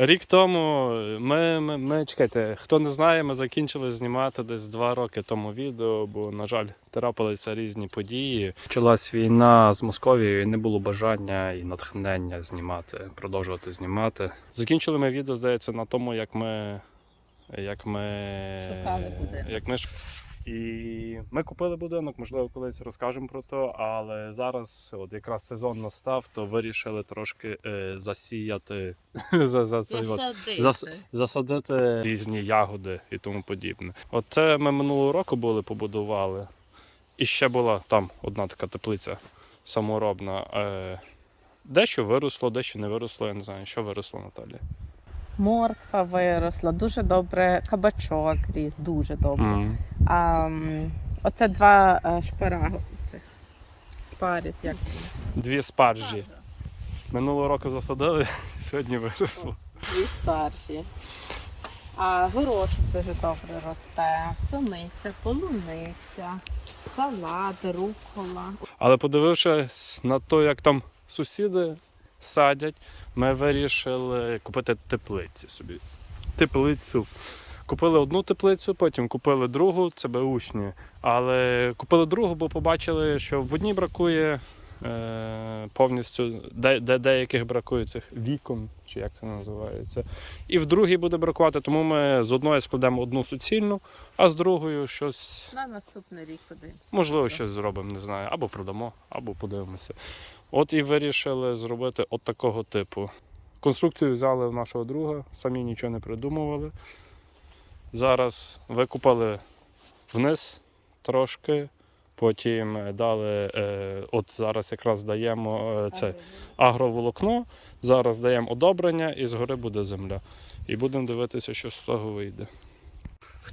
Рік тому ми, ми, ми чекайте, хто не знає, ми закінчили знімати десь два роки тому відео, бо, на жаль, трапилися різні події. Почалась війна з Московією, і не було бажання і натхнення знімати, продовжувати знімати. Закінчили ми відео, здається, на тому, як ми. Як ми, Шукали будинок. як ми і ми купили будинок, можливо, колись розкажемо про то, але зараз, от якраз сезон настав, то вирішили трошки е, засіяти за, за от Засадити. Зас- засадити різні ягоди і тому подібне. От це ми минулого року були, побудували. І ще була там одна така теплиця саморобна. Е, дещо виросло, дещо не виросло, я не знаю, що виросло Наталі. Морква виросла, дуже добре, кабачок ріс, дуже добре. А оце два е, шпарагу цих спаріс, як? Дві спаржі. Минулого року засадили, сьогодні виросло. Дві спаржі. А горошок дуже добре росте, суниця, полуниця, салат, рукола. Але подивившись на те, як там сусіди садять, ми вирішили купити теплиці собі. Теплицю. Купили одну теплицю, потім купили другу, це беушні. Але купили другу, бо побачили, що в одній бракує е, повністю, де, де деяких бракує цих вікон, чи як це називається. І в другій буде бракувати, тому ми з одної складемо одну суцільну, а з другою щось На наступний рік подивимося. Можливо, щось зробимо, не знаю. Або продамо, або подивимося. От і вирішили зробити от такого типу. Конструкцію взяли в нашого друга, самі нічого не придумували. Зараз викупали вниз трошки, потім дали, е, от зараз якраз даємо е, це агроволокно, зараз даємо одобрення і згори буде земля. І будемо дивитися, що з того вийде.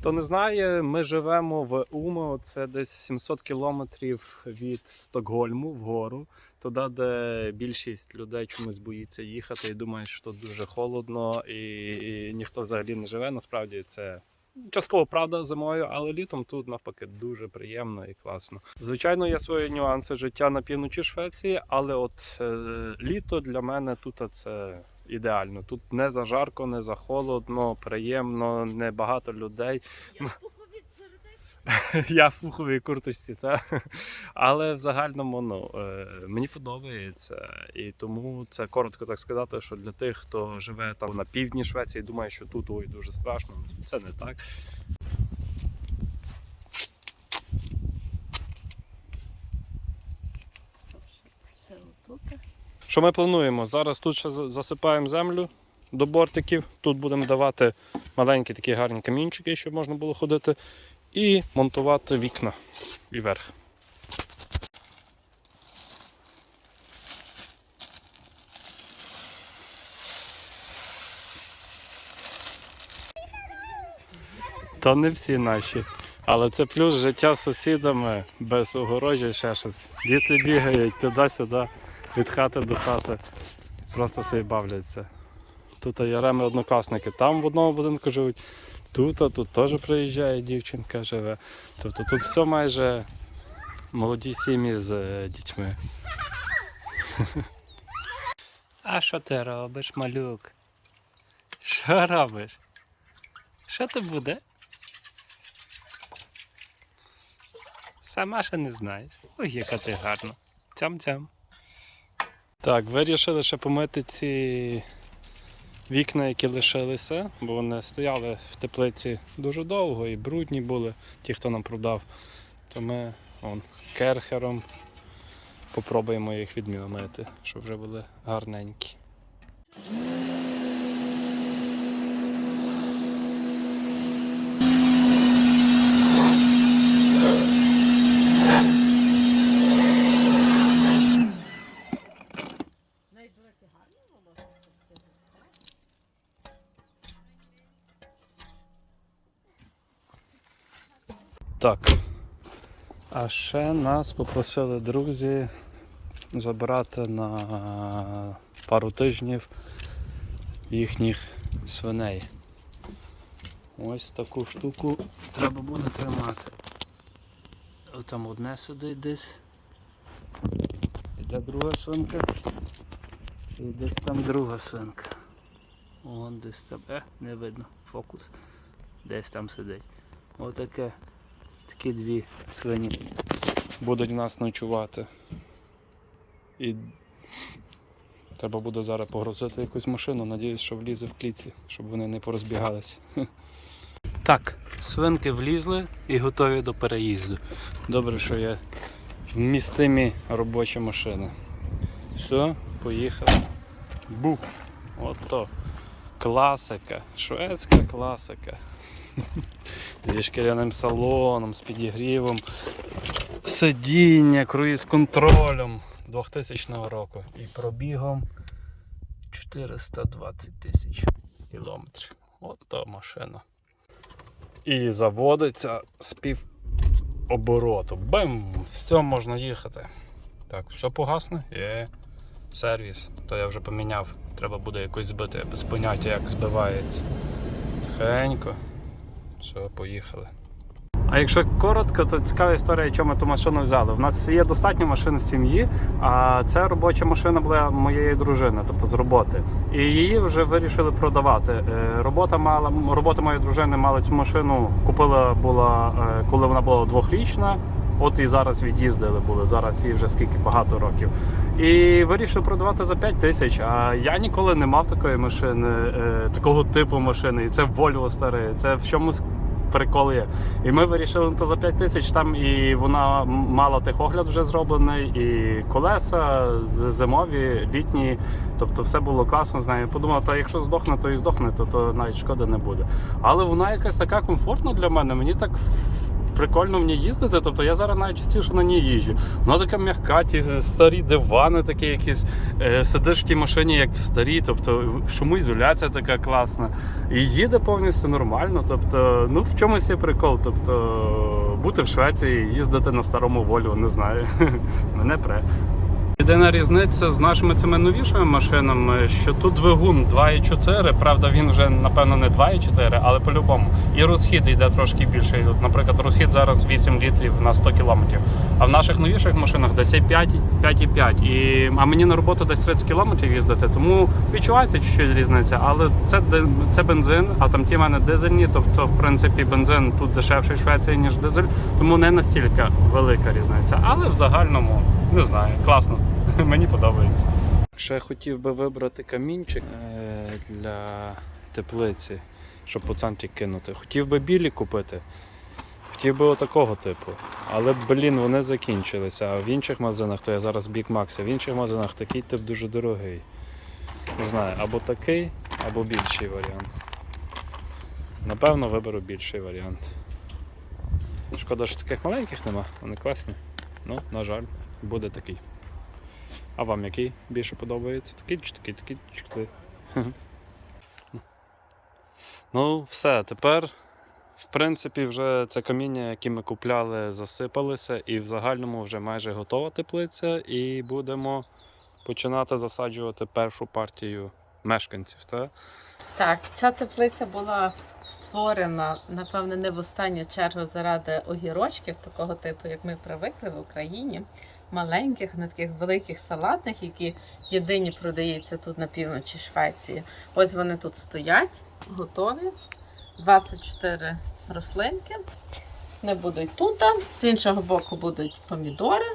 Хто не знає, ми живемо в Умо, це десь 700 кілометрів від Стокгольму вгору, туди, де більшість людей чомусь боїться їхати і думає, що тут дуже холодно і, і ніхто взагалі не живе. Насправді це частково правда зимою, але літом тут навпаки дуже приємно і класно. Звичайно, є свої нюанси життя на півночі Швеції, але от е, літо для мене тут це ідеально. Тут не за жарко, не за холодно, приємно, не багато людей. Я в пуховій курточці, та? але в загальному ну, е, мені подобається. І тому це коротко так сказати, що для тих, хто живе там на півдні Швеції, думає, що тут ой дуже страшно. Це не так. Що ми плануємо? Зараз тут ще засипаємо землю до бортиків. Тут будемо давати маленькі такі гарні камінчики, щоб можна було ходити, і монтувати вікна і верх. То не всі наші. Але це плюс життя з сусідами без огорожі ще щось. Діти бігають туди-сюди, від хати до хати. Просто собі бавляться. Тут яреми однокласники, там в одному будинку живуть, тут, а тут теж приїжджає дівчинка живе. Тобто тут все майже молоді сім'ї з е, дітьми. А що ти робиш, малюк? Що робиш? Що ти буде? Сама ще не знаєш. Ой, яка ти гарна. Цям-цям. Так, вирішили ще помити ці вікна, які лишилися, бо вони стояли в теплиці дуже довго і брудні були, ті, хто нам продав. То ми он, керхером попробуємо їх відмінити, щоб вже були гарненькі. Так. А ще нас попросили друзі забрати на пару тижнів їхніх свиней. Ось таку штуку треба буде тримати. Там одне сидить десь. Іде друга свинка. І десь там друга свинка. Вон десь там. Е, не видно. Фокус. Десь там сидить. Отаке. Такі дві свині. Будуть в нас ночувати. І треба буде зараз погрузити якусь машину. Надіюсь, що влізе в клітці, щоб вони не порозбігалися. Так, свинки влізли і готові до переїзду. Добре, що є вмістимі робочі машини. Все, поїхали. Бух! Ото. Класика, шведська класика. Зі шкіряним салоном, з підігрівом, сидіння, круїз контролем 2000 року і пробігом 420 тисяч кілометрів. От то машина. І заводиться з пів обороту. Бем! Все, можна їхати. Так, все погасне. Є сервіс. То я вже поміняв. Треба буде якось збити, без поняття, як збивається. Тихенько. Все, поїхали. А якщо коротко, то цікава історія, чому ту машину взяли. У нас є достатньо машин в сім'ї, а це робоча машина була моєї дружини, тобто з роботи. І її вже вирішили продавати. Е, Робота мала робота моєї дружини мала цю машину. Купила була, е, коли вона була двохрічна. От і зараз від'їздили були. Зараз їй вже скільки багато років. І вирішив продавати за 5 тисяч. А я ніколи не мав такої машини, е, такого типу машини. І це Volvo старе. Це в чомусь прикол є. І ми вирішили ну, то за 5 тисяч там, і вона мала техогляд вже зроблений, і колеса зимові, літні. Тобто все було класно з нею. Подумав, та якщо здохне, то і здохне, то, то навіть шкоди не буде. Але вона якась така комфортна для мене. Мені так. Прикольно в ній їздити, тобто я зараз найчастіше на ній їжджу. Вона така м'яка, ті старі дивани, такі якісь е, сидиш в тій машині, як в старій, тобто шумоізоляція така класна. І їде повністю нормально. Тобто, ну в чомусь є прикол. Тобто, бути в Швеції, їздити на старому волю не знаю. Мене пре. Єдина різниця з нашими цими новішими машинами, що тут двигун 2,4, правда, він вже напевно не 2,4, але по-любому. І розхід йде трошки більший. Наприклад, розхід зараз 8 літрів на 100 кілометрів. А в наших новіших машинах десь є 5, 5,5. І, а мені на роботу десь 30 кілометрів їздити, тому відчувається чуть-чуть різниця. Але це, це бензин, а там ті в мене дизельні. Тобто, в принципі, бензин тут дешевший в Швеції, ніж дизель, тому не настільки велика різниця. Але в загальному не знаю, класно. Мені подобається. Ще хотів би вибрати камінчик е, для теплиці, щоб по центрі кинути. Хотів би білі купити. Хотів би отакого типу. Але, блін, вони закінчилися. А в інших магазинах, то я зараз Max, а в інших магазинах такий тип дуже дорогий. Не знаю, або такий, або більший варіант. Напевно, виберу більший варіант. Шкода, що таких маленьких нема, вони класні. Ну, на жаль, буде такий. А вам який більше подобається? Такий чи такий, такий чи такий? Ну, все, тепер, в принципі, вже це каміння, яке ми купляли, засипалися, і в загальному вже майже готова теплиця, і будемо починати засаджувати першу партію мешканців. Та? Так, ця теплиця була створена, напевне, не в останню чергу заради огірочків, такого типу, як ми привикли в Україні. Маленьких, не таких великих салатних, які єдині продаються тут на півночі Швеції. Ось вони тут стоять, готові. 24 рослинки. Вони будуть тут. З іншого боку будуть помідори.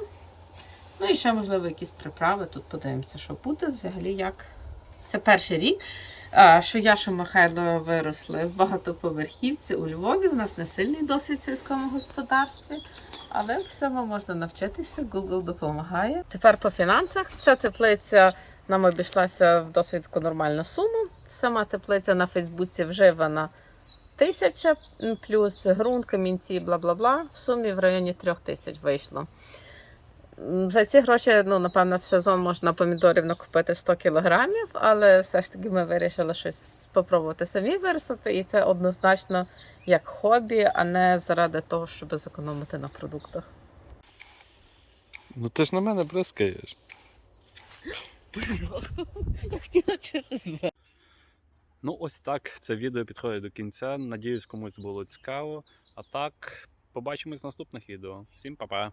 Ну і ще, можливо, якісь приправи. Тут подивимося, що буде взагалі як. Це перший рік. Що я, що Михайло виросли в багатоповерхівці у Львові. У нас не сильний досвід в сільському господарстві, але всьому можна навчитися. Google допомагає. Тепер по фінансах. Ця теплиця нам обійшлася в досить таку нормальну суму. Сама теплиця на Фейсбуці вживана тисяча плюс ґрунт, камінці, бла бла бла. В сумі в районі трьох тисяч вийшло. За ці гроші, ну, напевно, в сезон можна помідорів накупити 100 кілограмів, але все ж таки ми вирішили щось спробувати самі виростити, і це однозначно як хобі, а не заради того, щоб зекономити на продуктах. Ну ти ж на мене бризкаєш. Я хотіла через Ну, ось так це відео підходить до кінця. Надіюсь, комусь було цікаво. А так, побачимось в наступних відео. Всім па-па!